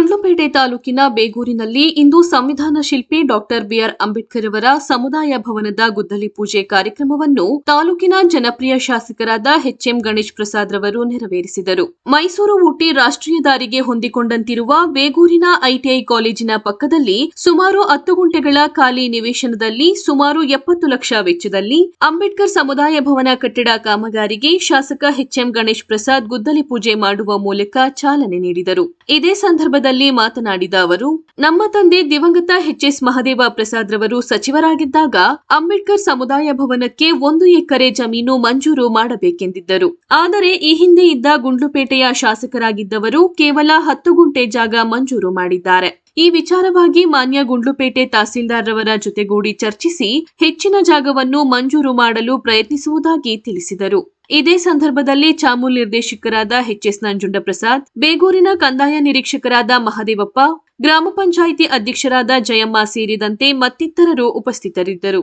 ಗುಂಡ್ಲುಪೇಟೆ ತಾಲೂಕಿನ ಬೇಗೂರಿನಲ್ಲಿ ಇಂದು ಸಂವಿಧಾನ ಶಿಲ್ಪಿ ಡಾಕ್ಟರ್ ಬಿಆರ್ ಅಂಬೇಡ್ಕರ್ ಅವರ ಸಮುದಾಯ ಭವನದ ಗುದ್ದಲಿ ಪೂಜೆ ಕಾರ್ಯಕ್ರಮವನ್ನು ತಾಲೂಕಿನ ಜನಪ್ರಿಯ ಶಾಸಕರಾದ ಎಚ್ಎಂ ಗಣೇಶ್ ಪ್ರಸಾದ್ ರವರು ನೆರವೇರಿಸಿದರು. ಮೈಸೂರು ಊಟಿ ರಾಷ್ಟ್ರೀಯ ದಾರಿಗೆ ಹೊಂದಿಕೊಂಡಂತಿರುವ ಬೇಗೂರಿನ ಐಟಿಐ ಕಾಲೇಜಿನ ಪಕ್ಕದಲ್ಲಿ ಸುಮಾರು ಹತ್ತು ಗುಂಟೆಗಳ ಖಾಲಿ ನಿವೇಶನದಲ್ಲಿ ಸುಮಾರು ಎಪ್ಪತ್ತು ಲಕ್ಷ ವೆಚ್ಚದಲ್ಲಿ ಅಂಬೇಡ್ಕರ್ ಸಮುದಾಯ ಭವನ ಕಟ್ಟಡ ಕಾಮಗಾರಿಗೆ ಶಾಸಕ ಎಚ್ಎಂ ಗಣೇಶ್ ಪ್ರಸಾದ್ ಗುದ್ದಲಿ ಪೂಜೆ ಮಾಡುವ ಮೂಲಕ ಚಾಲನೆ ನೀಡಿದರು. ಇದೇ ಸಂದರ್ಭದಲ್ಲಿ ಮಾತನಾಡಿದ ಅವರು, ನಮ್ಮ ತಂದೆ ದಿವಂಗತ ಎಚ್ ಎಸ್ ಮಹದೇವ ಪ್ರಸಾದ್ ರವರು ಸಚಿವರಾಗಿದ್ದಾಗ ಅಂಬೇಡ್ಕರ್ ಸಮುದಾಯ ಭವನಕ್ಕೆ ಒಂದು ಎಕರೆ ಜಮೀನು ಮಂಜೂರು ಮಾಡಬೇಕೆಂದಿದ್ದರು. ಆದರೆ ಈ ಹಿಂದೆ ಇದ್ದ ಗುಂಡ್ಲುಪೇಟೆಯ ಶಾಸಕರಾಗಿದ್ದವರು ಕೇವಲ ಹತ್ತು ಗುಂಟೆ ಜಾಗ ಮಂಜೂರು ಮಾಡಿದ್ದಾರೆ. ಈ ವಿಚಾರವಾಗಿ ಮಾನ್ಯ ಗುಂಡ್ಲುಪೇಟೆ ತಹಸೀಲ್ದಾರ್ ರವರ ಜೊತೆಗೂಡಿ ಚರ್ಚಿಸಿ ಹೆಚ್ಚಿನ ಜಾಗವನ್ನು ಮಂಜೂರು ಮಾಡಲು ಪ್ರಯತ್ನಿಸುವುದಾಗಿ ತಿಳಿಸಿದರು. ಇದೇ ಸಂದರ್ಭದಲ್ಲಿ ಚಾಮೂಲ್ ನಿರ್ದೇಶಕರಾದ ಎಚ್ಎಸ್ ನಂಜುಂಡಪ್ರಸಾದ್, ಬೇಗೂರಿನ ಕಂದಾಯ ನಿರೀಕ್ಷಕರಾದ ಮಹದೇವಪ್ಪ, ಗ್ರಾಮ ಪಂಚಾಯಿತಿ ಅಧ್ಯಕ್ಷರಾದ ಜಯಮ್ಮ ಸೇರಿದಂತೆ ಮತ್ತಿತರರು ಉಪಸ್ಥಿತರಿದ್ದರು.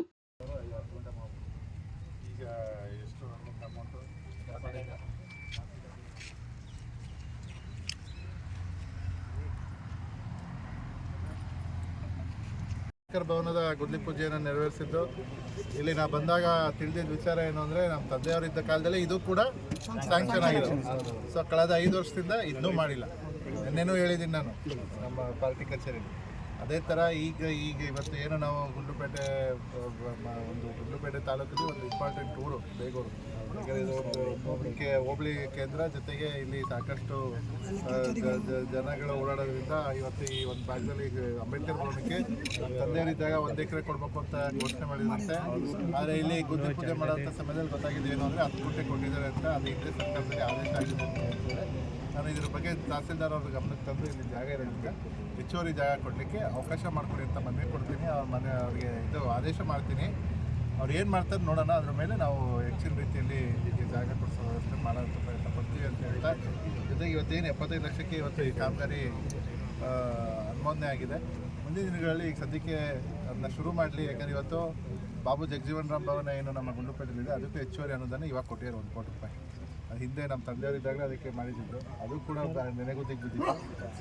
ಅಂಬೇಡ್ಕರ್ ಭವನದ ಗುದ್ಲಿ ಪೂಜೆಯನ್ನು ನೆರವೇರಿಸಿದ್ದು. ಇಲ್ಲಿ ನಾ ಬಂದಾಗ ತಿಳಿದಿದ್ದ ವಿಚಾರ ಏನು ಅಂದರೆ ನಮ್ಮ ತಂದೆಯವರಿದ್ದ ಕಾಲದಲ್ಲಿ ಇದು ಕೂಡ ಸ್ಯಾಂಕ್ಷನ್ ಆಗಿದೆ ಸೊ ಕಳೆದ ಐದು ವರ್ಷದಿಂದ ಇನ್ನೂ ಮಾಡಿಲ್ಲ. ನಿನ್ನೆನೂ ಹೇಳಿದ್ದೀನಿ ನಾನು ನಮ್ಮ ಪಾರ್ಟಿ ಕಚೇರಿಲಿ ಅದೇ ಥರ ಈಗ ಈಗ ಇವತ್ತು ಏನು ನಾವು ಗುಂಡ್ಲುಪೇಟೆ ಒಂದು ಗುಂಡ್ಲುಪೇಟೆ ತಾಲೂಕಲ್ಲಿ ಒಂದು ಇಂಪಾರ್ಟೆಂಟ್ ಊರು ಬೇಗೂರು. ಯಾಕಂದರೆ ಒಂದು ಹೋಬಳಿ ಕೇಂದ್ರ ಜೊತೆಗೆ ಇಲ್ಲಿ ಸಾಕಷ್ಟು ಜನಗಳು ಓಡಾಡೋದ್ರಿಂದ ಇವತ್ತು ಈ ಒಂದು ಭಾಗದಲ್ಲಿ ಅಂಬೇಡ್ಕರ್ ಭವನಕ್ಕೆ ತಂದೆಯವರಿದ್ದಾಗ ಒಂದು ಎಕರೆ ಕೊಡಬೇಕು ಅಂತ ಘೋಷಣೆ ಮಾಡಿದಂತೆ ಆದರೆ ಇಲ್ಲಿ ಗುದ್ದಿ ಪೂಜೆ ಮಾಡೋಂಥ ಸಮಯದಲ್ಲಿ ಗೊತ್ತಾಗಿದೆ ಏನು ಅಂದರೆ ಹತ್ತು ಗುಂಟೆ ಕೊಟ್ಟಿದ್ದಾರೆ ಅಂತ ಅದು ಹಿಂದೆ ಸರ್ಕಾರದಲ್ಲಿ ಆದೇಶ ಆಗಿದೆ ನಾನು ಇದ್ರ ಬಗ್ಗೆ ತಹಸೀಲ್ದಾರ್ ಅವ್ರ ಗಮನಕ್ಕೆ ತಂದು ಇಲ್ಲಿ ಜಾಗ ಇರೋದ್ರಿಂದ ಹೆಚ್ಚುವರಿ ಜಾಗ ಕೊಡಲಿಕ್ಕೆ ಅವಕಾಶ ಮಾಡಿಕೊಡಿ ಅಂತ ಮನವಿ ಕೊಡ್ತೀನಿ. ಅವ್ರ ಮನೆ ಅವ್ರಿಗೆ ಇದು ಆದೇಶ ಮಾಡ್ತೀನಿ. ಅವ್ರು ಏನು ಮಾಡ್ತಾರೆ ನೋಡೋಣ. ಅದ್ರ ಮೇಲೆ ನಾವು ಹೆಚ್ಚಿನ ರೀತಿಯಲ್ಲಿ ಇಲ್ಲಿ ಜಾಗ ಕೊಡಿಸೋ ವ್ಯವಸ್ಥೆ ಮಾಡೋಂಥ ಪ್ರಯತ್ನ ಪಡ್ತೀವಿ ಅಂತ ಹೇಳ್ತಾ, ಜೊತೆಗೆ ಇವತ್ತೇನು ಎಪ್ಪತ್ತೈದು ಲಕ್ಷಕ್ಕೆ ಇವತ್ತು ಈ ಕಾಮಗಾರಿ ಅನುಮೋದನೆ ಆಗಿದೆ. ಮುಂದಿನ ದಿನಗಳಲ್ಲಿ ಈಗ ಸದ್ಯಕ್ಕೆ ಅದನ್ನ ಶುರು ಮಾಡಲಿ. ಯಾಕಂದ್ರೆ ಇವತ್ತು ಬಾಬು ಜಗಜೀವನ್ ರಾಮ್ ಭವನ ಏನು ನಮ್ಮ ಗುಂಡುಪೇಟೆಯಲ್ಲಿದೆ. ಅದಕ್ಕೂ ಹೆಚ್ಚುವರಿ ಅನುದಾನ ಇವಾಗ ಕೊಟ್ಟಿರೋ ಒಂದು ಕೋಟಿ ರೂಪಾಯಿ. ಹಿಂದೆ ನಮ್ಮ ತಂದೆಯವರಿದ್ದಾಗಲೇ ಅದಕ್ಕೆ ಮಾಡಿದ್ದಿದ್ರು ಅದು ಕೂಡ ನೆನೆಗೂ ತೆಗೆದಿದ್ದು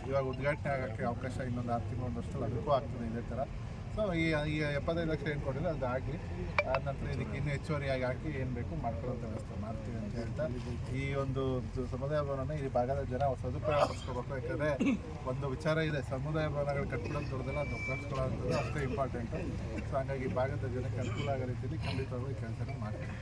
ಇವಾಗ ಉದ್ಘಾಟನೆ ಆಗೋಕ್ಕೆ ಅವಕಾಶ ಇನ್ನೊಂದು ಆರು ತಿಂಗಳು ಒಂದಷ್ಟು ಅದಕ್ಕೂ ಆಗ್ತದೆ ಇದೇ ಥರ. ಸೊ ಈ ಈ ಎಪ್ಪತ್ತೈದು ಲಕ್ಷ ಏನು ಕೊಟ್ಟಿಲ್ಲ, ಅದು ಆಗಲಿ ಆದ ನಂತರ ಇದಕ್ಕೆ ಇನ್ನೂ ಹೆಚ್ಚುವರಿಯಾಗಿ ಹಾಕಿ ಏನು ಬೇಕು ಮಾಡ್ಕೊಳ್ಳೋಂಥ ವ್ಯವಸ್ಥೆ ಮಾಡ್ತೀವಿ ಅಂತ ಹೇಳ್ತಾ, ಈ ಒಂದು ಸಮುದಾಯ ಭವನನ ಈ ಭಾಗದ ಜನ ಸದುಪಯೋಗ ಪಡಿಸ್ಕೋಬೇಕು. ಯಾಕಂದರೆ ಒಂದು ವಿಚಾರ ಇದೆ, ಸಮುದಾಯ ಭವನಗಳು ಕಟ್ಕೊಳ್ಳೋದು ದೊಡ್ಡದಲ್ಲ, ಅದು ಉಪಯೋಗಿಸ್ಕೊಳ್ಳೋದು ಅಷ್ಟೇ ಇಂಪಾರ್ಟೆಂಟು ಸೊ ಹಾಗಾಗಿ ಭಾಗದ ಜನಕ್ಕೆ ಅನುಕೂಲ ಆಗೋ ರೀತಿಯಲ್ಲಿ ಖಂಡಿತವಾಗೂ ಈ ಕೆಲಸನ ಮಾಡ್ತೀವಿ.